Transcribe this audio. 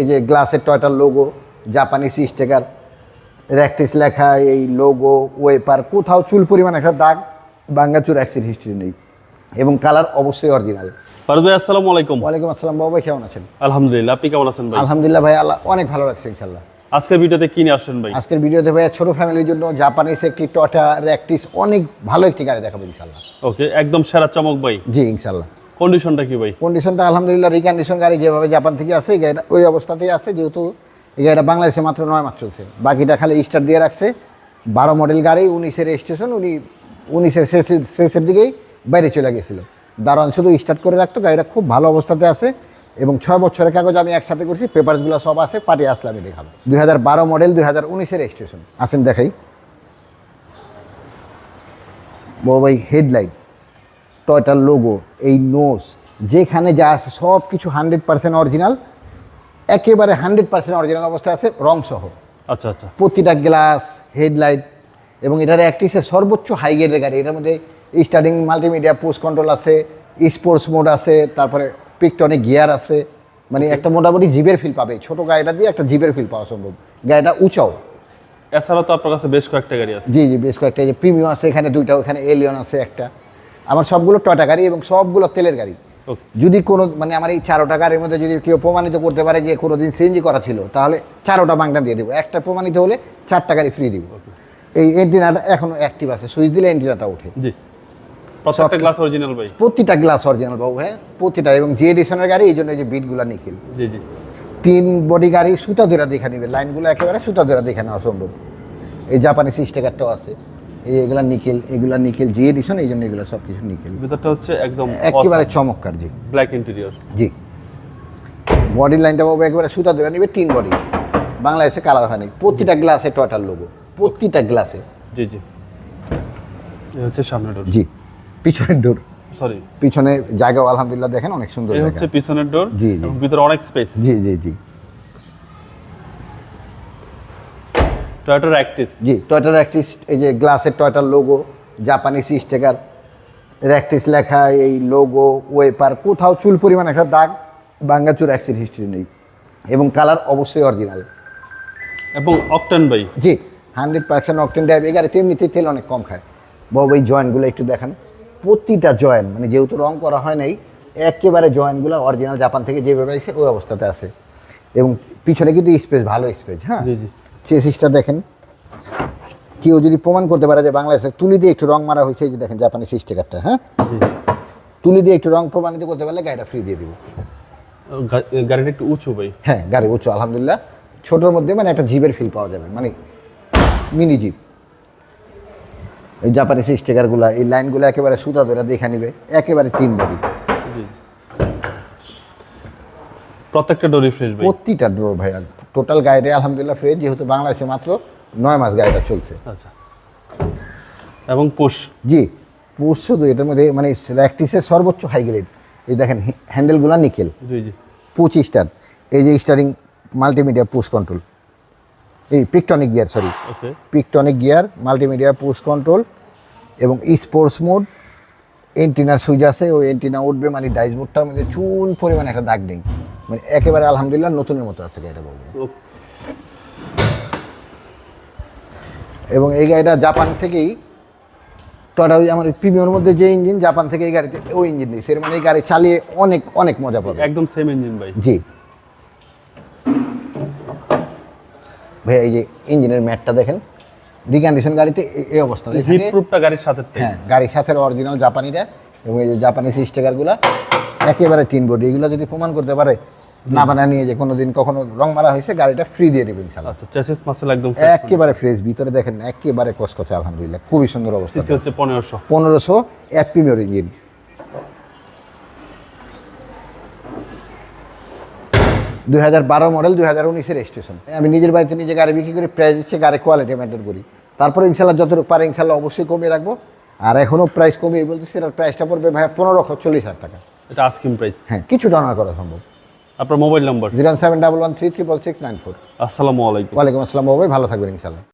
এই যে গ্লাসের টয়টার লোগো জাপানি স্টিকার র্যাকটিস লেখা এই লোগো ওয়েপার কোথাও চুল পরিমাণ একটা দাগ বাঙ্গাচুর অ্যাক্সিড হিস্ট্রি নেই। এবং কালার অবশ্যই অরিজিনাল ফারুক ভাই আসসালামু আলাইকুম। ওয়ালাইকুম আসসালাম বাবা ভাই কেমন আছেন? আলহামদুলিল্লাহ আপনি কেমন আছেন ভাই? আলহামদুলিল্লাহ ভাই আল্লাহ অনেক ভালো লাগছে ইনশাল্লাহ আজকের ভিডিওতে কি নিয়ে আসছেন ভাই? আজকের ভিডিওতে ভাইয়া ছোট ফ্যামিলির জন্য জাপানিজ একটি টটা র্যাকটিস অনেক ভালো একটি গাড়ি দেখাবো ইনশাল্লাহ ওকে একদম সেরা চমক ভাই। জি ইনশাল্লাহ কন্ডিশনটা কি ভাই? কন্ডিশনটা আলহামদুলিল্লাহ রিকন্ডিশন গাড়ি যেভাবে জাপান থেকে আসে এই গাড়িটা ওই অবস্থাতেই আছে, যেহেতু এই গাড়িটা বাংলাদেশে মাত্র নয় মাস চলছে। বাকিটা খালি স্টার দিয়ে রাখছে। বারো মডেল গাড়ি, উনিশের রেজিস্ট্রেশন উনি উনিশের শেষের দিকেই বাইরে চলে গেছিল। দারোয়ান শুধু স্টার্ট করে রাখতো, গাড়িটা খুব ভালো অবস্থাতে আছে এবং ছয় বছরের কাগজ আমি একসাথে করছি পেপারসগুলো সব আছে পার্টি আসলে আমি দেখাবো। দুই হাজার বারো মডেল দুই হাজার উনিশের রেজিস্ট্রেশন আসেন দেখাই। বড় ভাই হেডলাইট টয়টার লোগো এই নোস যেখানে যা আছে সব কিছু হান্ড্রেড পার্সেন্ট অরিজিনাল একেবারে হান্ড্রেড পার্সেন্ট অরিজিনাল অবস্থায় আছে রং সহ আচ্ছা আচ্ছা। প্রতিটা গ্লাস হেডলাইট এবং এটার অ্যাক্টিসের সর্বোচ্চ হাই গ্রেডের গাড়ি। এটার মধ্যে স্টার্টিং মাল্টিমিডিয়া পোস্ট কন্ট্রোল আছে স্পোর্টস মোড আছে তারপরে পিকটনে গিয়ার আছে। মানে একটা মোটামুটি জিপের ফিল পাবে। ছোট গাড়িটা দিয়ে একটা জিপের ফিল পাওয়া সম্ভব। গাড়িটা উঁচাও। এছাড়া তো আপনার কাছে বেশ কয়েকটা গাড়ি আছে। জি জি বেশ কয়েকটা। যে প্রিমিয়াম আছে এখানে দুইটা ওখানে এলিয়ন আছে একটা। আমার সবগুলো টয়টা গাড়ি এবং সবগুলো তেলের গাড়ি। যদি কোনো মানে আমার এই চারোটা গাড়ির মধ্যে যদি কেউ প্রমাণিত করতে পারে যে কোনো দিন সিএনজি করা ছিল তাহলে চারোটা বাংলা দিয়ে দেবো। একটা প্রমাণিত হলে চারটা গাড়ি ফ্রি দিব। এই এন্টিনাটা এখনও অ্যাক্টিভ আছে সুইচ দিলে এন্টিনাটা ওঠে। জি। প্রত্যেকটা গ্লাস অরিজিনাল ভাই। প্রতিটা গ্লাস অরিজিনাল বাবু হ্যাঁ? প্রতিটা এবং যে এডিশনের গাড়ি এই জন্য এই যে বিটগুলো নিখিল। জি জি। তিন বডি গাড়ি সুতা ধরে দেখে নিবে লাইনগুলো একেবারে সুতা ধরে দেখে নেওয়া সম্ভব। এই জাপানি সিস্টেকারটাও আছে। এই এগুলা নিকেল এগুলা নিকেল যে এডিশন এই জন্য এগুলো সব কিছু নিকেল। ভিতরটা হচ্ছে একদম একেবারে চমৎকার জি। ব্ল্যাক ইন্টেরিয়র জি। বডি লাইনটা বাবু একেবারে সুতা ধরে নিবে তিন বডি বাংলাদেশে কালার হয়নি। প্রতিটা গ্লাসে টয়টার লোগো প্রতিটা গ্লাসে জি জি। হচ্ছে সামনের ডোর জি। পিছনের ডোর সরি পিছনে জায়গাও আলহামদুলিল্লাহ দেখেন অনেক সুন্দর হচ্ছে পিছনের ডোর জি, জি। ভিতরে অনেক স্পেস জি জি জি। টয়োটার অ্যাক্টিস জি টয়টার অ্যাক্টিস এই যে গ্লাসের টয়টার লোগো জাপানি স্টিকার র্যাকটিস লেখা এই লোগো ওয়েপার কোথাও চুল পরিমাণ একটা দাগ বাঙ্গাচুর অ্যাক্সিড হিস্ট্রি নেই। এবং কালার অবশ্যই অরিজিনাল এবং অকটেন ভাই। জি হান্ড্রেড পার্সেন্ট অকটেন ড্রাইভ এই গাড়িতে এমনিতেই তেল অনেক কম খায়। বাবু এই জয়েন্টগুলো একটু দেখান। প্রতিটা জয়েন্ট মানে যেহেতু রং করা হয় নাই একেবারে জয়েন্টগুলো অরিজিনাল জাপান থেকে যেভাবে এসে ওই অবস্থাতে আছে। এবং পিছনে কিন্তু স্পেস ভালো স্পেস হ্যাঁ? জি জি। চেসিসটা দেখেন। কেউ যদি প্রমাণ করতে পারে যে বাংলাদেশে তুলি দিয়ে একটু রং মারা হয়েছে এই যে দেখেন জাপানি স্টিকারটা হ্যাঁ? তুলি দিয়ে একটু রং প্রমাণিত করতে পারলে গাড়িটা ফ্রি দিয়ে দিব। গাড়িটা একটু উঁচু ভাই। হ্যাঁ গাড়ি উঁচু আলহামদুলিল্লাহ। ছোটোর মধ্যে মানে একটা জিপের ফিল পাওয়া যাবে মানে মিনি জিপ এই জাপানি স্টিকারগুলো এই লাইনগুলো একেবারে সুতা ধরে দেখে নিবে একেবারে তিন বডি প্রত্যেকটা ডোর রিফ্রেশ ভাই। প্রতিটা ডোর ভাইয়া টোটাল গাড়িটা আলহামদুলিল্লাহ ফ্রেশ যেহেতু বাংলাদেশে মাত্র নয় মাস গাড়িটা চলছে। আচ্ছা। এবং পুশ জি পুষ শুধু এটার মধ্যে মানে র্যাকটিসের সর্বোচ্চ হাই গ্রেড এই দেখেন হ্যান্ডেলগুলো নিকেল জি জি। পুচ স্টার এই যে স্টারিং মাল্টিমিডিয়া পুশ কন্ট্রোল এই পিকটনিক গিয়ার সরি ওকে পিকটনিক গিয়ার মাল্টিমিডিয়া পুশ কন্ট্রোল এবং স্পোর্টস মোড এন্টিনার সুইচ আছে ওই এন্টিনা উঠবে মানে ডাইস বোর্ডটার মধ্যে চুল পরিমাণে একটা দাগ নেই। মানে একেবারে আলহামদুলিল্লাহ নতুনের মতো আছে গাড়িটা বলব। এবং এই গাড়িটা জাপান থেকেই টয়টা ওই আমার প্রিমিয়র মধ্যে যে ইঞ্জিন জাপান থেকে এই গাড়িতে ওই ইঞ্জিন নেই সের মানে এই গাড়ি চালিয়ে অনেক অনেক মজা পাবে। একদম সেম ইঞ্জিন ভাই। জি। ভাইয়া এই যে ইঞ্জিনের ম্যাটটা দেখেন। রিকন্ডিশন গাড়িতে এই অবস্থা। হিট এখানে প্রুফটা গাড়ির সাথে হ্যাঁ গাড়ির সাথে অরিজিনাল জাপানিটা এবং এই যে জাপানিজ স্টিকারগুলো একেবারে টিন বডি এগুলো যদি প্রমাণ করতে পারে না বানা নিয়ে যে কোনোদিন কখনো রং মারা হয়েছে গাড়িটা ফ্রি দিয়ে দেবেন আচ্ছা চেসিস মাসেল একদম একেবারে ফ্রেশ ভিতরে দেখেন একেবারে কসকছে আলহামদুলিল্লাহ খুবই সুন্দর অবস্থা সিসি হচ্ছে পনেরোশো। পনেরোশো এক প্রিমিয়র ইঞ্জিন। দুই হাজার বারো মডেল দুই হাজার উনিশের স্টেশন আমি নিজের বাড়িতে নিজে গাড়ি বিক্রি করি প্রাইস দিচ্ছে গাড়ি কোয়ালিটি মেনটেন করি। তারপরে ইনশাল্লাহ যতটুকু পারে ইনশাল্লাহ অবশ্যই কমিয়ে রাখব। আর এখনও প্রাইস কমিয়ে বলতেছি এটার প্রাইসটা পড়বে ভাই পনেরো লক্ষ চল্লিশ হাজার টাকা। এটা আস্কিং প্রাইস হ্যাঁ কিছু ডাউন করা সম্ভব। আপনার mobile number? Zero seven double one three triple six nine four. আসসালামু আলাইকুম। ওয়ালাইকুম আসসালাম ভাই ভালো থাকবেন ইনশাল্লাহ।